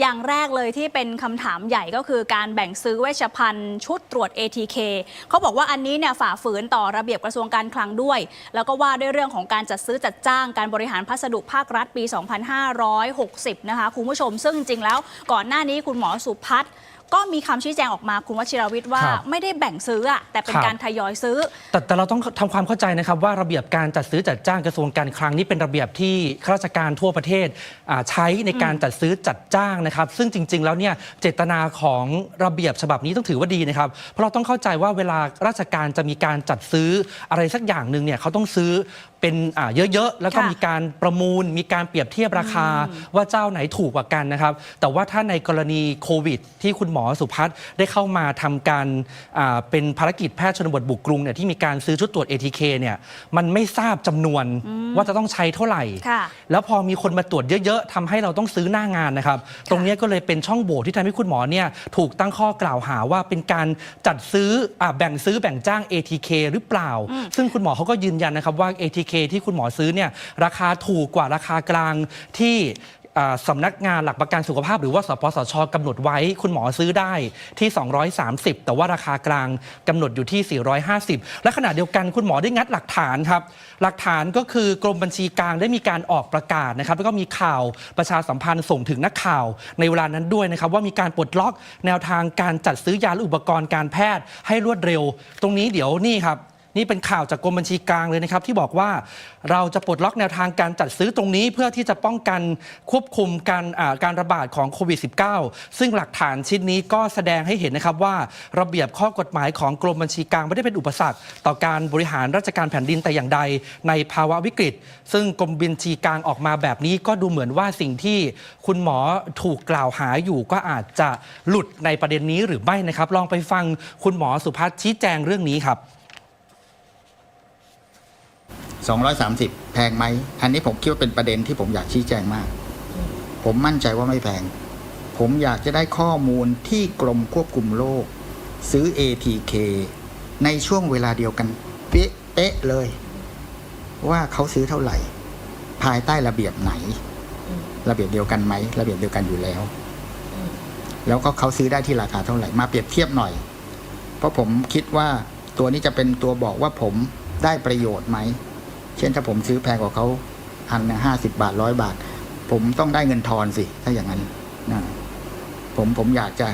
อย่างแรกเลยที่เป็นคำถามใหญ่ก็คือการแบ่งซื้อเวชภัณฑ์ชุดตรวจ ATK เขาบอกว่าอันนี้เนี่ยฝ่าฝืนต่อระเบียบกระทรวงการคลังด้วย แล้วก็ว่าด้วยเรื่องของการจัดซื้อจัดจ้างการบริหารพัสดุภาครัฐปี 2560 นะคะคุณผู้ชมซึ่งจริงแล้วก่อนหน้านี้คุณหมอสุพัฒน์ ก็มีคำชี้แจงออกมาคุณวชิรวิทย์ว่าครับไม่ได้แบ่งซื้ออะแต่เป็นครับ การทยอยซื้อ แต่แต่เราต้องทำความเข้าใจนะครับว่าระเบียบการจัดซื้อจัดจ้างกระทรวงการคลังนี่เป็นระเบียบที่ข้าราชการทั่วประเทศอ่าใช้ในการจัดซื้อจัดจ้างนะครับ ซึ่งจริง ๆ แล้วเนี่ยเจตนาของระเบียบฉบับนี้ต้องถือว่าดีนะครับ เพราะเราต้องเข้าใจว่าเวลาราชการจะมีการจัดซื้ออะไรสักอย่างหนึ่งเนี่ยเขาต้องซื้อ เป็นอ่าเยอะๆ แล้วก็ค่ะมีการประมูล มีการเปรียบเทียบราคาว่าเจ้าไหนถูกกว่ากันนะครับ แต่ว่าถ้าในกรณีโควิด ที่คุณหมอสุพัฒน์ได้เข้ามาทำการอ่าเป็นภารกิจแพทย์ชนบทบุกกรุงเนี่ยที่มีการซื้อชุดตรวจ ATK เนี่ยมันไม่ทราบจำนวนว่าจะต้องใช้เท่าไหร่ ค่ะ แล้วพอมีคนมาตรวจเยอะๆทำให้เราต้องซื้อหน้างานนะครับ ตรงเนี้ยก็เลยเป็นช่องโหว่ที่ทำให้คุณหมอเนี่ยถูกตั้งข้อกล่าวหาว่าเป็นการจัดซื้ออาแบ่งซื้อแบ่งจ้าง ATK หรือเปล่า ซึ่งคุณหมอเขาก็ยืนยันนะครับว่า ATK ที่คุณหมอซื้อเนี่ยราคาถูกกว่าราคากลางที่สำนักงานหลักประกันสุขภาพหรือว่าสปสชกำหนดไว้คุณหมอซื้อได้ที่ 230 แต่ว่าราคากลางกำหนดอยู่ที่ 450 และขณะเดียวกันคุณหมอได้งัดหลักฐานครับ หลักฐานก็คือกรมบัญชีกลางได้มีการออกประกาศนะครับ แล้วก็มีข่าวประชาสัมพันธ์ส่งถึงนักข่าว ในเวลานั้นด้วยนะครับ ว่ามีการปลดล็อกแนวทางการจัดซื้อยาและอุปกรณ์การแพทย์ให้รวดเร็ว ตรงนี้เดี๋ยวนี่ครับ นี่เป็นข่าวจากกรมบัญชีกลางเลยนะครับ ที่บอกว่าเราจะปลดล็อกแนวทางการจัดซื้อตรงนี้ เพื่อที่จะป้องกันควบคุมการการระบาดของโควิด -19 ซึ่งหลักฐานชิ้นนี้ก็แสดงให้เห็นนะครับว่าระเบียบข้อกฎหมายของกรมบัญชีกลางไม่ได้เป็นอุปสรรค ต่อการบริหารราชการแผ่นดินแต่อย่างใด ในภาวะวิกฤต ซึ่งกรมบัญชีกลางออกมาแบบนี้ ก็ดูเหมือนว่าสิ่งที่คุณหมอถูกกล่าวหาอยู่ก็อาจจะหลุดในประเด็นนี้หรือไม่นะครับ ลองไปฟังคุณหมอสุพัฒน์ชี้แจงเรื่องนี้ครับ 230 แพงไหม อันนี้ผมคิดว่าเป็นประเด็นที่ผมอยากชี้แจงมาก ผมมั่นใจว่าไม่แพง ผมอยากจะได้ข้อมูลที่กรมควบคุมโรคซื้อ ATK ในช่วงเวลาเดียวกันเป๊ะเป๊ะเลย ว่าเขาซื้อเท่าไหร่ ภายใต้ระเบียบไหน ระเบียบเดียวกันไหม ระเบียบเดียวกันอยู่แล้ว แล้วก็เขาซื้อได้ที่ราคาเท่าไหร่ มาเปรียบเทียบหน่อย เพราะผมคิดว่าตัวนี้จะเป็นตัวบอกว่าผมได้ประโยชน์ไหม เช่นถ้าผมซื้อแพงกว่าเขาอันห้าสิบบาทร้อยบาท ผมต้องได้เงินทอนสิ ถ้าอย่างนั้นนะผมผมอยากจะ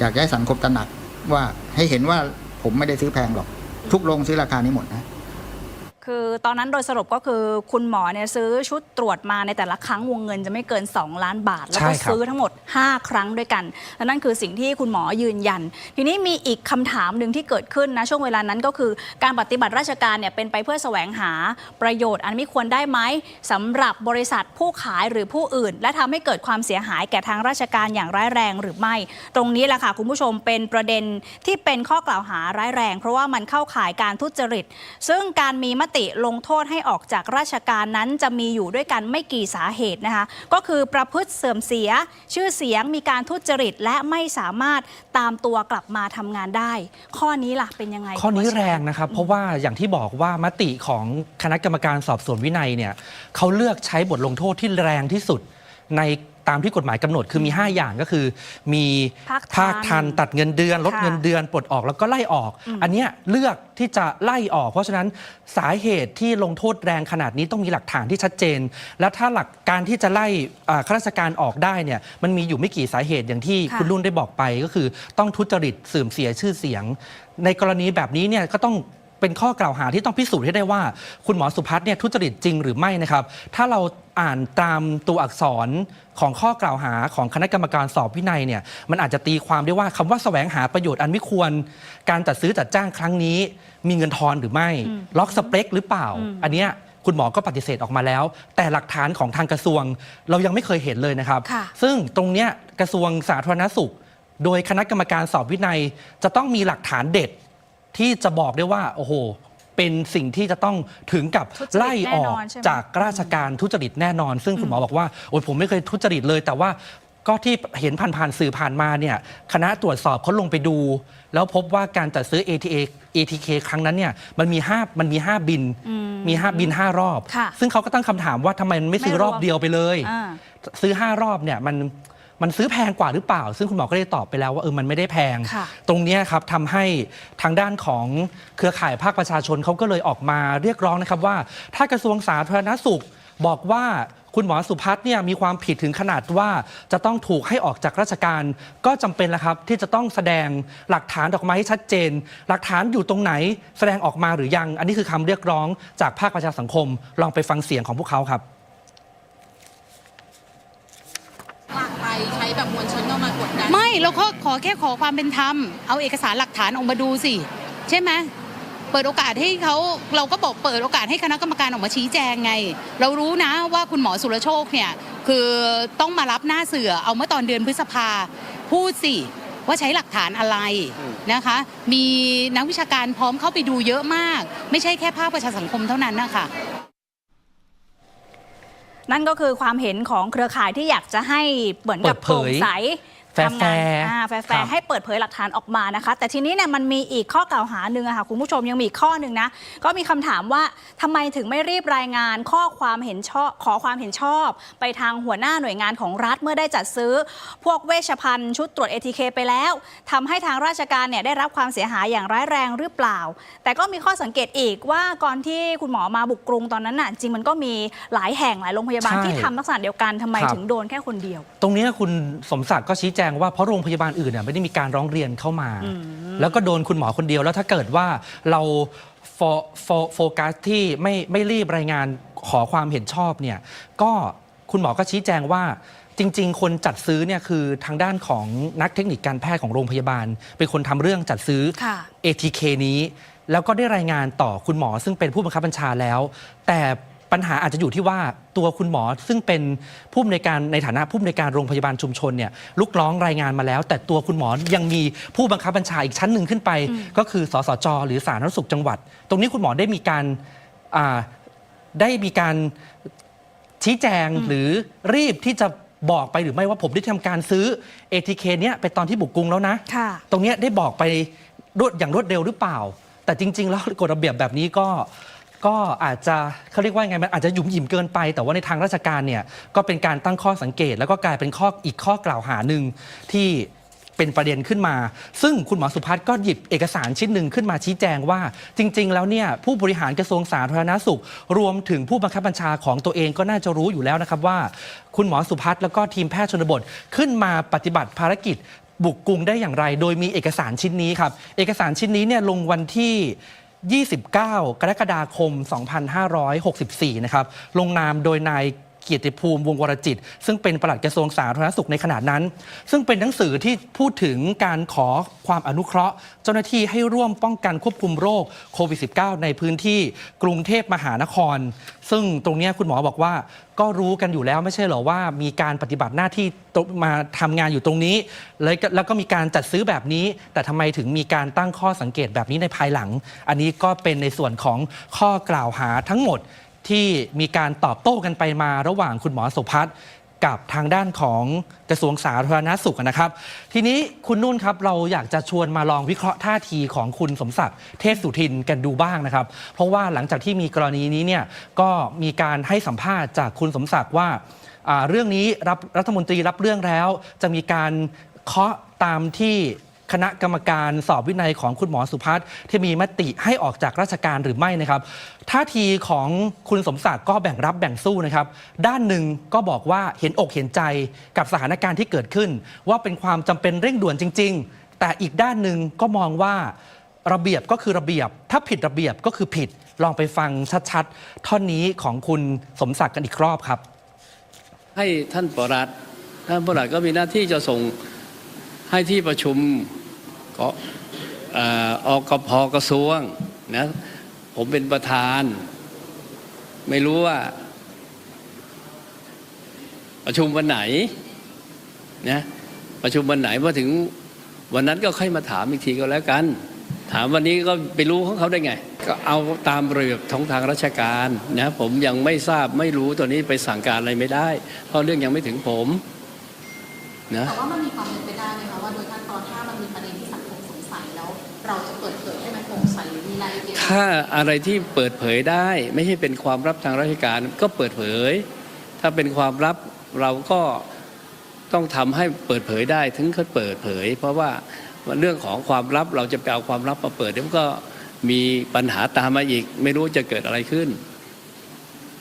อยากให้สังคมตระหนักว่าให้เห็นว่าผมไม่ได้ซื้อแพงหรอก ทุกโรงซื้อราคานี้หมดนะ คือตอนนั้นโดยสรุปก็คือคุณหมอเนี่ยซื้อชุดตรวจมาในแต่ละครั้งวงเงินจะไม่เกิน 2 ล้านบาท แล้วก็ใช่ครับซื้อทั้งหมด 5 ครั้งด้วยกันและนั่นคือสิ่งที่คุณหมอยืนยัน ทีนี้มีอีกคำถามหนึ่งที่เกิดขึ้นนะช่วงเวลานั้นก็คือการปฏิบัติราชการเนี่ยเป็นไปเพื่อแสวงหาประโยชน์ อันไม่ควรได้ไหมสำหรับบริษัทผู้ขายหรือผู้อื่น และทำให้เกิดความเสียหายแก่ทางราชการอย่างร้ายแรงหรือไม่ ตรงนี้แหละค่ะคุณผู้ชมเป็นประเด็นที่เป็นข้อกล่าวหาร้ายแรง เพราะว่ามันเข้าข่ายการทุจริต ซึ่งการมีมติลงโทษให้ออกจากราชการนั้นจะมีอยู่ด้วยกันไม่กี่สาเหตุนะคะ ก็คือประพฤติเสื่อมเสีย ชื่อเสียงมีการทุจริตและไม่สามารถตามตัวกลับมาทำงานได้ ข้อนี้ล่ะเป็นยังไงข้อนี้คุณวชิแรงนะครับ เพราะว่าอย่างที่บอกว่ามติของคณะกรรมการสอบสวนวินัยเนี่ยเขาเลือกใช้บทลงโทษที่แรงที่สุดใน ตามที่กฎหมายกำหนดคือมี 5 อย่างก็คือ มีภาคทันทันตัดเงินเดือน ลดค่ะเงินเดือนปลดออกแล้วก็ไล่ออก อันเนี้ยเลือกที่จะไล่ออก เพราะฉะนั้นสาเหตุที่ลงโทษแรงขนาดนี้ต้องมีหลักฐานที่ชัดเจน และถ้าหลักการที่จะไล่อ่าข้าราชการออกได้เนี่ยมันมีอยู่ไม่กี่สาเหตุอย่างที่ค่ะคุณรุ่นได้บอกไปก็คือ ต้องทุจริตเสื่อมเสียชื่อเสียง ในกรณีแบบนี้เนี่ยก็ต้องเป็นข้อกล่าวหาที่ต้องพิสูจน์ให้ได้ว่า คุณหมอสุพัฒน์เนี่ยทุจริตจริงหรือไม่นะครับ ถ้าเรา อ่านตามตัวอักษรของข้อกล่าวหาของคณะกรรมการสอบวินัยเนี่ยมันอาจจะตีความได้ว่าคำว่าแสวงหาประโยชน์อันไม่ควร การจัดซื้อจัดจ้างครั้งนี้ มีเงินทอนหรือไม่ ล็อกสเปคหรือเปล่า อันเนี้ยคุณหมอก็ปฏิเสธออกมาแล้ว แต่หลักฐานของทางกระทรวงเรายังไม่เคยเห็นเลยนะครับ ค่ะ ซึ่งตรงเนี้ยกระทรวงสาธารณสุข โดยคณะกรรมการสอบวินัย จะต้องมีหลักฐานเด็ด ที่จะบอกได้ว่า โอ้โห เป็นสิ่งที่จะต้องถึงกับทุจริตไล่ออกแน่นอนใช่ไหมจากราชการทุจริตแน่นอน ซึ่งคุณหมอบอกว่าโอ้ยผมไม่เคยทุจริตเลย แต่ว่าก็ที่เห็นผ่านๆสื่อผ่านมาเนี่ยคณะตรวจสอบเขาลงไปดู แล้วพบว่าการจัดซื้อ ATA ATK ครั้งนั้นเนี่ยมันมี5มันมี 5 บิน มี 5 บิน 5 รอบค่ะซึ่งเขาก็ตั้งคำถามว่าทำไมมันไม่ซื้อไม่รรวมอบเดียวไปเลยอ่าซื้อ 5 รอบเนี่ยมัน มันซื้อแพงกว่าหรือเปล่า ซึ่งคุณหมอก็ได้ตอบไปแล้วว่าเออมันไม่ได้แพง ค่ะ ตรงเนี้ยครับทำให้ทางด้านของเครือข่ายภาคประชาชนเขาก็เลยออกมาเรียกร้องนะครับว่า ถ้ากระทรวงสาธารณสุข บอกว่าคุณหมอสุพัฒน์เนี่ยมีความผิดถึงขนาดว่าจะต้องถูกให้ออกจากราชการ ก็จำเป็นแล้วครับที่จะต้องแสดงหลักฐานออกมาให้ชัดเจน หลักฐานอยู่ตรงไหนแสดงออกมาหรือยัง อันนี้คือคำเรียกร้องจากภาคประชาสังคม ลองไปฟังเสียงของพวกเขาครับ หลักไปใช้แบบมวลชนเข้ามากดดัน ไม่ เราก็ขอแค่ขอความเป็นธรรม เอาเอกสารหลักฐานออกมาดูสิ ใช่ไหมเปิดโอกาสให้เขาเราก็บอกเปิดโอกาสให้คณะกรรมการออกมาชี้แจงไง เรารู้นะว่าคุณหมอสุรโชคเนี่ยคือต้องมารับหน้าเสือเอาเมื่อตอนเดือนพฤษภาพูดสิว่าใช้หลักฐานอะไรนะคะ มีนักวิชาการพร้อมเข้าไปดูเยอะมาก ไม่ใช่แค่ภาคประชาสังคมเท่านั้นนะคะนั่นก็คือความเห็นของเครือข่ายที่อยากจะให้เหมือนกับเปิดเผยโปร่งใสแฟร์ ทำงานๆอ่าแฟครัร์บ ๆให้เปิดเผยหลักฐานออกมานะคะ แต่ทีนี้เนี่ยมันมีอีกข้อกล่าวหาหนึ่งอะค่ะคุณผู้ชมยังมีอีกข้อหนึ่งนะ ก็มีคำถามว่าทำไมถึงไม่รีบรายงานข้อความเห็นชอบขอความเห็นชอบ ไปทางหัวหน้าหน่วยงานของรัฐเมื่อได้จัดซื้อ พวกเวชภัณฑ์ชุดตรวจ ATK ไปแล้วทำให้ทางราชการเนี่ยได้รับความเสียหายอย่างร้ายแรงหรือเปล่า แต่ก็มีข้อสังเกตอีกว่าก่อนที่คุณหมอมาบุกกรุงตอนนั้นน่ะจริงมันก็มีหลายแห่งหลายโรงพยาบาลใช่ที่ทำลักษณะเดียวกันทำไมครับ ถึงโดนแค่คนเดียว ตรงเนี้ยคุณสมศักดิ์ก็ชี้แจงว่าเพราะโรงพยาบาลอื่นเนี่ยไม่ได้มีการร้องเรียนเข้ามา แล้วก็โดนคุณหมอคนเดียวแล้วถ้าเกิดว่าเราโฟโฟโฟกัสที่ไม่ไม่รีบรายงานขอความเห็นชอบเนี่ยก็คุณหมอก็ชี้แจงว่าจริง ๆ คนจัดซื้อเนี่ยคือทางด้านของนักเทคนิคการแพทย์ของโรงพยาบาล เป็นคนทำเรื่องจัดซื้อค่ะ ATK นี้ แล้วก็ได้รายงานต่อคุณหมอซึ่งเป็นผู้บังคับบัญชาแล้ว แต่ ปัญหาอาจจะอยู่ที่ว่าตัวคุณหมอซึ่งเป็นผู้อำนวยการในฐานะผู้อำนวยการโรงพยาบาลชุมชนเนี่ยลุกร้องรายงานมาแล้ว แต่ตัวคุณหมอยังมีผู้บังคับบัญชาอีกชั้นหนึ่งขึ้นไป ก็คือสสจ หรือสาธารณสุขจังหวัด ตรงนี้คุณหมอได้มีการอ่าได้มีการชี้แจงหรือรีบที่จะบอกไปหรือไม่ว่าผมได้ทำการซื้อ ATK เนี้ยไปตอนที่บุกกรุงแล้วนะค่ะตรงเนี้ยได้บอกไปรวดอย่างรวดเร็วหรือเปล่า แต่จริง ๆ แล้วกฎระเบียบแบบนี้ก็ ก็อาจจะเขาเรียกว่าไงมันอาจจะหยุ่มหยิมเกินไป แต่ว่าในทางราชการเนี่ยก็เป็นการตั้งข้อสังเกต แล้วก็กลายเป็นข้ออีกข้อกล่าวหาหนึ่งที่เป็นประเด็นขึ้นมา ซึ่งคุณหมอสุพัฒน์ก็หยิบเอกสารชิ้นหนึ่งขึ้นมาชี้แจงว่า จริง ๆ แล้วเนี่ยผู้บริหารกระทรวงสาธารณสุข รวมถึงผู้บังคับบัญชาของตัวเองก็น่าจะรู้อยู่แล้วนะครับว่า คุณหมอสุพัฒน์แล้วก็ทีมแพทย์ชนบทขึ้นมาปฏิบัติภารกิจ บุกกรุงได้อย่างไร โดยมีเอกสารชิ้นนี้ครับเอกสารชิ้นนี้เนี่ยลงวันที่ 29 กรกฎาคม 2564 นะครับ ลงนามโดยนาย เกียรติภูมิวงวรจิต ซึ่งเป็นปลัดกระทรวงสาธารณสุขในขณะนั้น ซึ่งเป็นหนังสือที่พูดถึงการขอความอนุเคราะห์ เจ้าหน้าที่ให้ร่วมป้องกันควบคุมโรคโควิด -19 ในพื้นที่กรุงเทพมหานคร ซึ่งตรงนี้คุณหมอบอกว่าก็รู้กันอยู่แล้วไม่ใช่เหรอว่ามีการปฏิบัติหน้าที่มาทำงานอยู่ตรงนี้เลยแล้วก็มีการจัดซื้อแบบนี้ แต่ทำไมถึงมีการตั้งข้อสังเกตแบบนี้ในภายหลัง อันนี้ก็เป็นในส่วนของข้อกล่าวหาทั้งหมด ที่มีการตอบโต้กันไปมาระหว่างคุณหมอสุพัฒน์กับทางด้านของกระทรวงสาธารณสุขนะครับ ทีนี้คุณนุ่นครับเราอยากจะชวนมาลองวิเคราะห์ท่าทีของคุณสมศักดิ์เทพสุทินกันดูบ้างนะครับ เพราะว่าหลังจากที่มีกรณีนี้เนี่ยก็มีการให้สัมภาษณ์จากคุณสมศักดิ์ว่าเรื่องนี้รับรัฐมนตรีรับเรื่องแล้ว จะมีการเคาะตามที่ คณะกรรมการสอบวินัยของคุณหมอสุพัฒน์ที่มีมติให้ออกจากราชการหรือไม่นะครับท่าทีของคุณสมศักดิ์ก็แบ่งรับแบ่งสู้นะครับ ด้านหนึ่งก็บอกว่าเห็นอกเห็นใจกับสถานการณ์ที่เกิดขึ้น ว่าเป็นความจำเป็นเร่งด่วนจริง ๆ แต่อีกด้านหนึ่งก็มองว่าระเบียบก็คือระเบียบ ถ้าผิดระเบียบก็คือผิดลองไปฟังชัดๆ ท่อนนี้ของคุณสมศักดิ์กันอีกรอบครับ ให้ท่านปลัดท่านปลัดก็มีหน้าที่จะส่งให้ที่ประชุม อออกพกระทรวงนะผมเป็นประธาน ไม่รู้ว่า ประชุมวันไหนนะประชุมวันไหนพอถึงวันนั้นก็ค่อยมาถามอีกทีก็แล้วกัน ถามวันนี้ก็ไปรู้ของเขาได้ไง ก็เอาตามระเบียบของทางราชการนะผมยังไม่ทราบไม่รู้ตัวนี้ไปสั่งการอะไรไม่ได้ เพราะเรื่องยังไม่ถึงผมนะแต่ว่ามันมีความ เราจะเปิดเผยให้มันโปร่งใสหรือมีรายละเอียดถ้าอะไรที่เปิดเผยได้ ไม่ใช่เป็นความลับทางราชการก็เปิดเผย ถ้าเป็นความลับเราก็ต้องทำให้เปิดเผยได้ถึงเขาเปิดเผย เพราะว่าเรื่องของความลับเราจะไปเอาความลับมาเปิดเดี๋ยวมันก็มีปัญหาตามมาอีก ไม่รู้จะเกิดอะไรขึ้น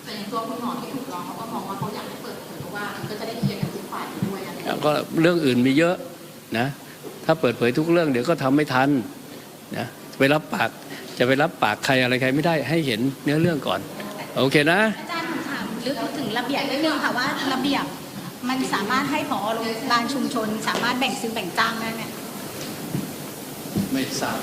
แต่อย่างตัวคุณหมอที่ถูกร้องเขาก็มองว่าเขาอยากให้เปิดเผยเพราะว่ามันก็จะได้เคลียร์กันทุกฝ่ายด้วยอะไรอย่างเงี้ยก็เรื่องอื่นมีเยอะนะถ้าเปิดเผยทุกเรื่องเดี๋ยวก็ทำไม่ทัน นะไปรับปากจะไปรับปากใครอะไรใครไม่ได้ให้เห็นเนื้อเรื่องก่อน โอเคนะอาจารย์ผมถามลึกถึงระเบียบนิดนึงค่ะว่าระเบียบมันสามารถให้ผอโรงพยาบาลชุมชน สามารถแบ่งซื้อแบ่งจ้างได้ไหมไม่ทราบ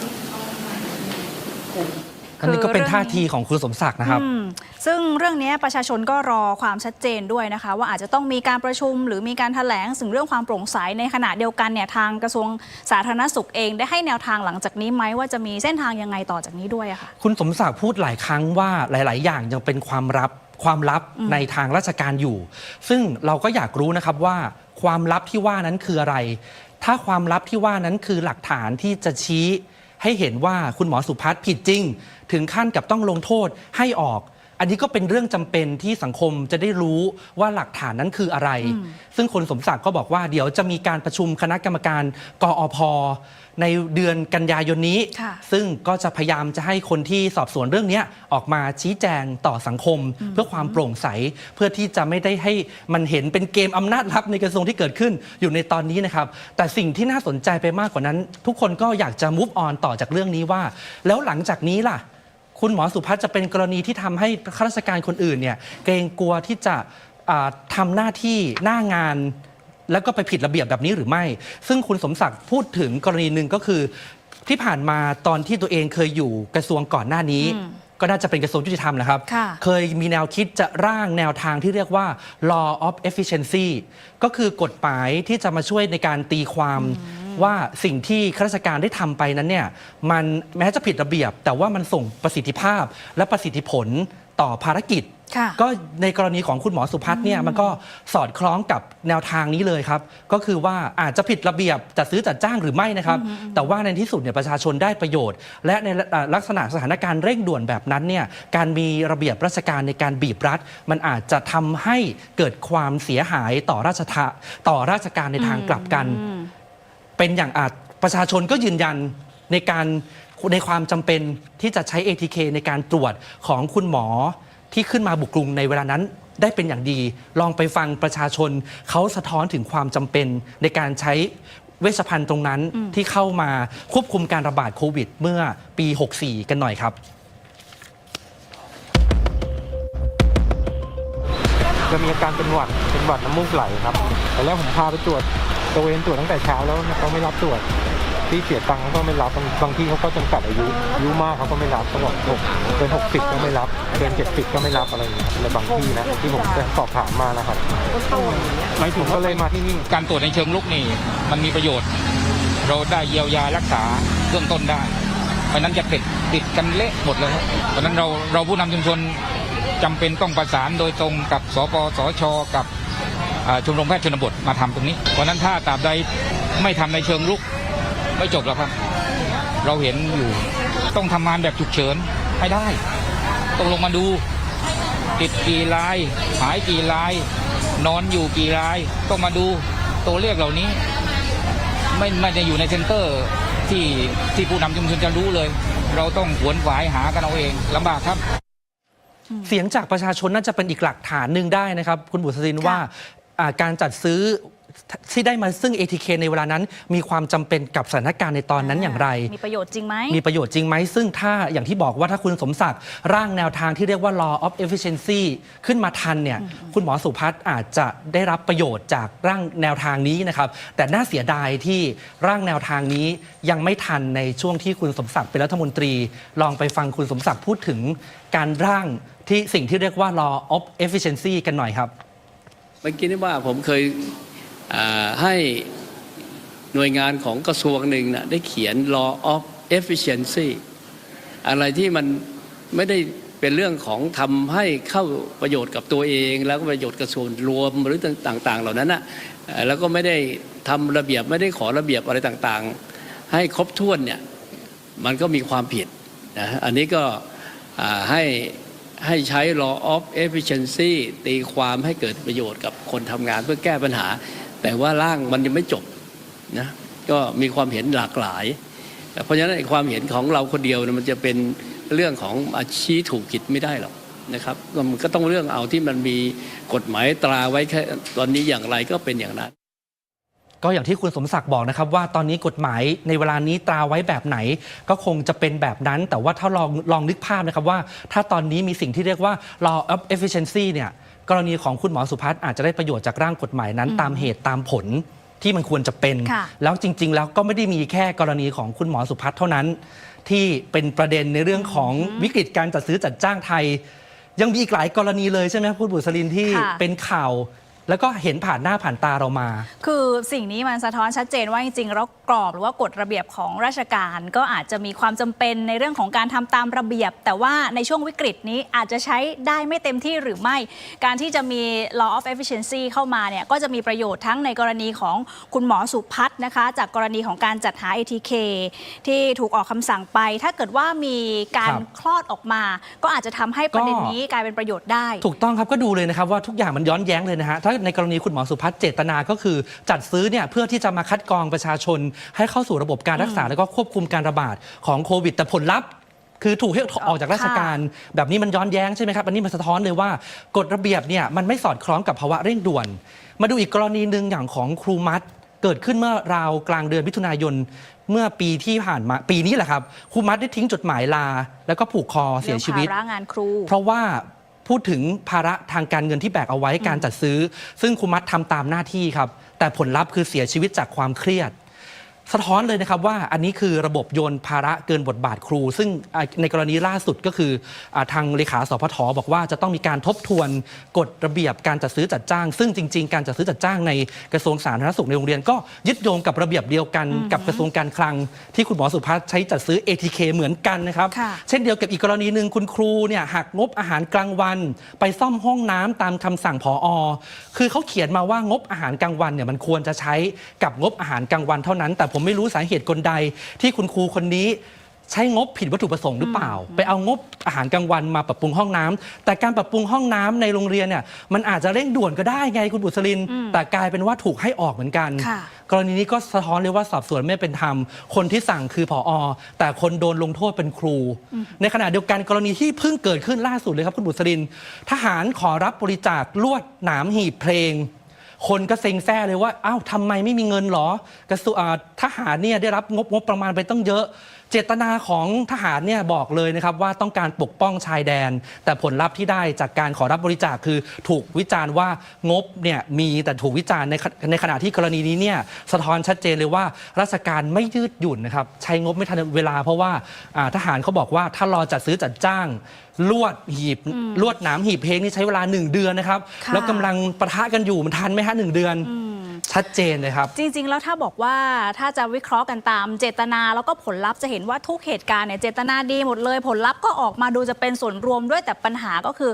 อันนี้ก็เป็นท่าทีของคุณสมศักดิ์นะครับ อืมซึ่งเรื่องนี้ประชาชนก็รอความชัดเจนด้วยนะคะ ว่าอาจจะต้องมีการประชุมหรือมีการแถลงถึงเรื่องความโปร่งใสในขณะเดียวกันเนี่ยทางกระทรวงสาธารณสุขเองได้ให้แนวทางหลังจากนี้ไหมว่าจะมีเส้นทางยังไงต่อจากนี้ด้วยอะค่ะ คุณสมศักดิ์พูดหลายครั้งว่าหลาย ๆ อย่างยังเป็นความลับความลับในทางราชการอยู่ ซึ่งเราก็อยากรู้นะครับว่าความลับที่ว่านั้นคืออะไร ถ้าความลับที่ว่านั้นคือหลักฐานที่จะชี้ให้เห็นว่าคุณหมอสุพัฒน์ผิดจริง ถึงขั้นกับต้องลงโทษให้ออก อันนี้ก็เป็นเรื่องจำเป็นที่สังคมจะได้รู้ว่าหลักฐานนั้นคืออะไร ซึ่งคนสมศักดิ์ก็บอกว่าเดี๋ยวจะมีการประชุมคณะกรรมการกอพในเดือนกันยายนนี้ค่ะซึ่งก็จะพยายามจะให้คนที่สอบสวนเรื่องเนี้ยออกมาชี้แจงต่อสังคม เพื่อความโปร่งใส เพื่อที่จะไม่ได้ให้มันเห็นเป็นเกมอำนาจลับในกระทรวงที่เกิดขึ้นอยู่ในตอนนี้นะครับ แต่สิ่งที่น่าสนใจไปมากกว่านั้น ทุกคนก็อยากจะมุฟออนต่อจากเรื่องนี้ว่า แล้วหลังจากนี้ล่ะ คุณหมอสุพัฒน์จะเป็นกรณีที่ทำให้ข้าราชการคนอื่นเนี่ยเกรงกลัวที่จะอ่าทำหน้าที่หน้างาน แล้วก็ไปผิดระเบียบแบบนี้หรือไม่ ซึ่งคุณสมศักดิ์พูดถึงกรณีหนึ่งก็คือ ที่ผ่านมาตอนที่ตัวเองเคยอยู่กระทรวงก่อนหน้านี้ ก็น่าจะเป็นกระทรวงยุติธรรมแหละครับ ค่ะ เคยมีแนวคิดจะร่างแนวทางที่เรียกว่า law of efficiency ก็คือกฎหมายที่จะมาช่วยในการตีความ ว่าสิ่งที่ข้าราชการได้ทำไปนั้นเนี่ยมันแม้จะผิดระเบียบ แต่ว่ามันส่งประสิทธิภาพและประสิทธิผลต่อภารกิจค่ะก็ในกรณีของคุณหมอสุพัฒน์เนี่ยมันก็สอดคล้องกับแนวทางนี้เลยครับ ก็คือว่าอาจจะผิดระเบียบจัดซื้อจัดจ้างหรือไม่นะครับ แต่ว่าในที่สุดเนี่ยประชาชนได้ประโยชน์ และในอ่าลักษณะสถานการณ์เร่งด่วนแบบนั้นเนี่ยการมีระเบียบราชการในการบีบรัด มันอาจจะทำให้เกิดความเสียหายต่อราชทะต่อราชการในทางกลับกัน เป็นอย่างอาจประชาชนก็ยืนยันในการในความจำเป็นที่จะใช้ ATK ในการตรวจของคุณหมอที่ขึ้นมาบุกรุงในเวลานั้นได้เป็นอย่างดี ลองไปฟังประชาชนเขาสะท้อนถึงความจำเป็นในการใช้เวชภัณฑ์ตรงนั้นที่เข้ามาควบคุมการระบาดโควิด เมื่อปี 64 กันหน่อยครับ จะมีอาการเป็นหวัด เป็นหวัดน้ำมูกไหลครับแต่แล้วผมพาไปตรวจ ตระเวนตรวจตั้งแต่เช้าแล้วเขาไม่รับตรวจที่เสียตังค์เขาก็ไม่รับบางบางที่เขาก็จำกัดอายุอายุมากเขาก็ไม่รับเขาบอกหกเกินหกสิบก็ไม่รับเกินเจ็ดสิบก็ไม่รับอะไรอย่างเงี้ยในบางที่นะที่ผมไปสอบถามมานะครับผมก็เลยมาที่นี่การตรวจในเชิงลุกนี่มันมีประโยชน์ เราได้เยียวยารักษาเบื้องต้นได้เพราะฉะนั้นจะติดติดกันเละหมดเลยครับเพราะฉะนั้นเราเราผู้นำชุมชนจำเป็นต้องประสานโดยตรงกับสปสชกับอ่า ชมรมแพทย์ชนบทมาทำตรงนี้ เพราะนั้นถ้าตราบใดไม่ทำในเชิงลุกไม่จบแล้วครับ เราเห็นอยู่ต้องทำงานแบบฉุกเฉินให้ได้ ต้องลงมาดู ติดกี่ราย หายกี่ราย นอนอยู่กี่ราย ต้องมาดูตัวเลขเหล่านี้ ไม่ไม่ได้อยู่ในเซ็นเตอร์ที่ที่ผู้นำชุมชนจะรู้เลย เราต้องขวนขวายหากันเอาเองลำบากครับเสียงจากประชาชนน่าจะเป็นอีกหลักฐานหนึ่งได้นะครับ คุณบุษรินว่า การจัดซื้อที่ได้มาซึ่ง ATK ในเวลานั้น มีความจำเป็นกับสถานการณ์ในตอนนั้นอย่างไร มีประโยชน์จริงไหม มีประโยชน์จริงไหม ซึ่งถ้าอย่างที่บอกว่าถ้าคุณสมศักดิ์ร่างแนวทางที่เรียกว่า law of efficiency ขึ้นมาทันเนี่ย คุณหมอสุพัฒน์อาจจะได้รับประโยชน์จากร่างแนวทางนี้นะครับ แต่น่าเสียดายที่ร่างแนวทางนี้ยังไม่ทันในช่วงที่คุณสมศักดิ์เป็นรัฐมนตรี ลองไปฟังคุณสมศักดิ์พูดถึงการร่างที่สิ่งที่เรียกว่า law of efficiency กันหน่อยครับเมื่อกี้นี่ว่าผมเคยให้หน่วยงานของกระทรวงหนึ่งนะได้เขียน law of efficiency อะไรที่มันไม่ได้เป็นเรื่องของทำให้เข้าประโยชน์กับตัวเอง แล้วก็ประโยชน์กระทรวงรวมหรือต่าง ๆ เหล่านั้นนะแล้วก็ไม่ได้ทำระเบียบไม่ได้ขอระเบียบอะไรต่างๆ ให้ครบถ้วนเนี่ยมันก็มีความผิดนะอันนี้ก็ให้ให้ใช้ law of efficiency ตีความให้เกิดประโยชน์กับ คนทำงานเพื่อแก้ปัญหา แต่ว่าร่างมันยังไม่จบนะก็มีความเห็นหลากหลาย เพราะฉะนั้นความเห็นของเราคนเดียวมันจะเป็นเรื่องของอาชีพถูกผิดไม่ได้หรอกนะครับมันก็ต้องเรื่องเอาที่มันมีกฎหมายตราไว้แค่ตอนนี้อย่างไรก็เป็นอย่างนั้น ก็อย่างที่คุณสมศักดิ์บอกนะครับ ว่าตอนนี้กฎหมายในเวลานี้ตราไว้แบบไหน ก็คงจะเป็นแบบนั้น แต่ว่าถ้าลองลองนึกภาพนะครับว่า ถ้าตอนนี้มีสิ่งที่เรียกว่า law of efficiency เนี่ย กรณีของคุณหมอสุพัฒน์อาจจะได้ประโยชน์จากร่างกฎหมายนั้น ตามเหตุตามผลที่มันควรจะเป็น ค่ะ แล้วจริง ๆ แล้วก็ไม่ได้มีแค่กรณีของคุณหมอสุพัฒน์เท่านั้น ที่เป็นประเด็นในเรื่องของวิกฤตการจัดซื้อจัดจ้างไทย ยังมีอีกหลายกรณีเลยใช่ไหมครับคุณบุษรินที่ค่ะ เป็นข่าว แล้วก็เห็นผ่านหน้าผ่านตาเรามา คือสิ่งนี้มันสะท้อนชัดเจนว่าจริงๆแล้วกรอบหรือว่ากฎระเบียบของราชการ ก็อาจจะมีความจำเป็นในเรื่องของการทำตามระเบียบ แต่ว่าในช่วงวิกฤตนี้อาจจะใช้ได้ไม่เต็มที่หรือไม่ การที่จะมี law of efficiency เข้ามาเนี่ยก็จะมีประโยชน์ทั้งในกรณีของคุณหมอสุพัฒน์นะคะ จากกรณีของการจัดหา ATK ที่ถูกออกคำสั่งไป ถ้าเกิดว่ามีการครับคลอดออกมา ก็อาจจะทำให้ประเด็นก็นี้กลายเป็นประโยชน์ได้ ถูกต้องครับก็ดูเลยนะครับว่าทุกอย่างมันย้อนแย้งเลยนะฮะถ้าในกรณีคุณหมอสุพัฒน์เจตนาก็คือ จัดซื้อเนี่ยเพื่อที่จะมาคัดกรองประชาชน ให้เข้าสู่ระบบการรักษาแล้วก็ควบคุมการระบาดของโควิดแต่ผลลัพธ์คือถูกให้ออกจากราชการ แบบนี้มันย้อนแย้งใช่ไหมครับ อันนี้มันสะท้อนเลยว่ากฎระเบียบเนี่ยมันไม่สอดคล้องกับภาวะเร่งด่วน มาดูอีกกรณีหนึ่งอย่างของครูมัดเกิดขึ้นเมื่อราวกลางเดือนมิถุนายนเมื่อปีที่ผ่านมาปีนี้แหละครับครูมัดได้ทิ้งจดหมายลา แล้วก็ผูกคอเสียชีวิตเรื่องภาระงานครูเพราะว่า พูดถึงภาระทางการเงินที่แบกเอาไว้การจัดซื้อ ซึ่งครูมัดทำตามหน้าที่ครับ แต่ผลลัพธ์คือเสียชีวิตจากความเครียด สะท้อนเลยนะครับว่าอันนี้คือระบบโยนภาระเกินบทบาทครู ซึ่งในกรณีล่าสุดก็คืออทางเลขาสพทบอกว่าจะต้องมีการทบทวนกฎระเบียบการจัดซื้อจัดจ้าง ซึ่งจริง ๆ การจัดซื้อจัดจ้างในกระทรวงสาธารณสุขในโรงเรียน ก็ยึดโยงกับระเบียบเดียวกันกับกระทรวงการคลัง ที่คุณหมอสุภัสใช้จัดซื้อ ATK เหมือนกันนะครับเช่นเดียวกับอีกกรณีหนึ่งคุณครูเนี่ยหักงบอาหารกลางวัน ไปซ่อมห้องน้ำตามคำสั่งผออคือเขาเขียนมาว่างบอาหารกลางวันเนี่ยมันควรจะใช้กับงบอาหารกลางวันเท่านั้นแต่ผมไม่รู้สาเหตุกลใด ที่คุณครูคนนี้ใช้งบผิดวัตถุประสงค์หรือเปล่า ไปเอางบอาหารกลางวันมาปรับปรุงห้องน้ำแต่การปรับปรุงห้องน้ำในโรงเรียนเนี่ยมันอาจจะเร่งด่วนก็ได้ไงคุณบุษริน แต่กลายเป็นว่าถูกให้ออกเหมือนกัน ค่ะ กรณีนี้ก็สะท้อนเลยว่าสอบสวนไม่เป็นธรรม คนที่สั่งคือผออแต่คนโดนลงโทษเป็นครู ในขณะเดียวกันกรณีที่เพิ่งเกิดขึ้นล่าสุดเลยครับคุณบุษริน ทหารขอรับบริจาคลวดหนามหีบเพลง คนก็เซ็งแซ่เลยว่าอ้าวทำไมไม่มีเงินหรอกระทรวงอ่าทหารเนี่ยได้รับงบงบประมาณไปตั้งเยอะ เจตนาของทหารเนี่ยบอกเลยนะครับว่าต้องการปกป้องชายแดน แต่ผลลัพธ์ที่ได้จากการขอรับบริจาคคือถูกวิจารณ์ว่างบเนี่ยมีแต่ถูกวิจารณ์ในขในขณะที่กรณีนี้เนี่ยสะท้อนชัดเจนเลยว่าราชการไม่ยืดหยุ่นนะครับใช้งบไม่ทันเวลาเพราะว่าอ่าทหารเขาบอกว่าถ้ารอจัดซื้อจัดจ้างลวดหีบลวดหนามหีบเพลงนี่ใช้เวลา1เดือนนะครับค่ะแล้วกำลังปะทะกันอยู่มันทันไหมฮะหนึ่งเดือน ชัดเจนเลยครับ จริง ๆ แล้วถ้าบอกว่าถ้าจะวิเคราะห์กันตามเจตนาแล้วก็ผลลัพธ์จะเห็นว่าทุกเหตุการณ์เนี่ยเจตนาดีหมดเลย ผลลัพธ์ก็ออกมาดูจะเป็นส่วนรวมด้วยแต่ปัญหาก็คือ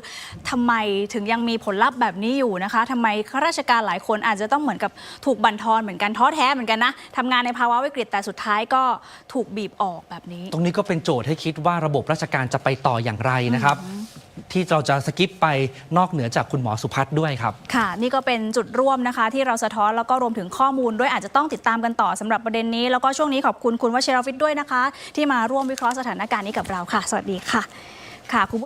ทำไมถึงยังมีผลลัพธ์แบบนี้อยู่นะคะทำไมข้าราชการหลายคนอาจจะต้องเหมือนกับถูกบั่นทอนเหมือนกันท้อแท้เหมือนกันนะทำงานในภาวะวิกฤตแต่สุดท้ายก็ถูกบีบออกแบบนี้ ตรงนี้ก็เป็นโจทย์ให้คิดว่าระบบราชการจะไปต่ออย่างไรนะครับ ที่เราจะสกิปไปนอกเหนือจากคุณหมอสุพัฒน์ด้วยครับ ค่ะ นี่ก็เป็นจุดร่วมนะคะ ที่เราสะท้อนแล้วก็รวมถึงข้อมูลด้วยอาจจะต้องติดตามกันต่อสำหรับประเด็นนี้ แล้วก็ช่วงนี้ขอบคุณคุณวชิรวิทย์ด้วยนะคะ ที่มาร่วมวิเคราะห์สถานการณ์นี้กับเราค่ะ สวัสดีค่ะค่ะคุณผู้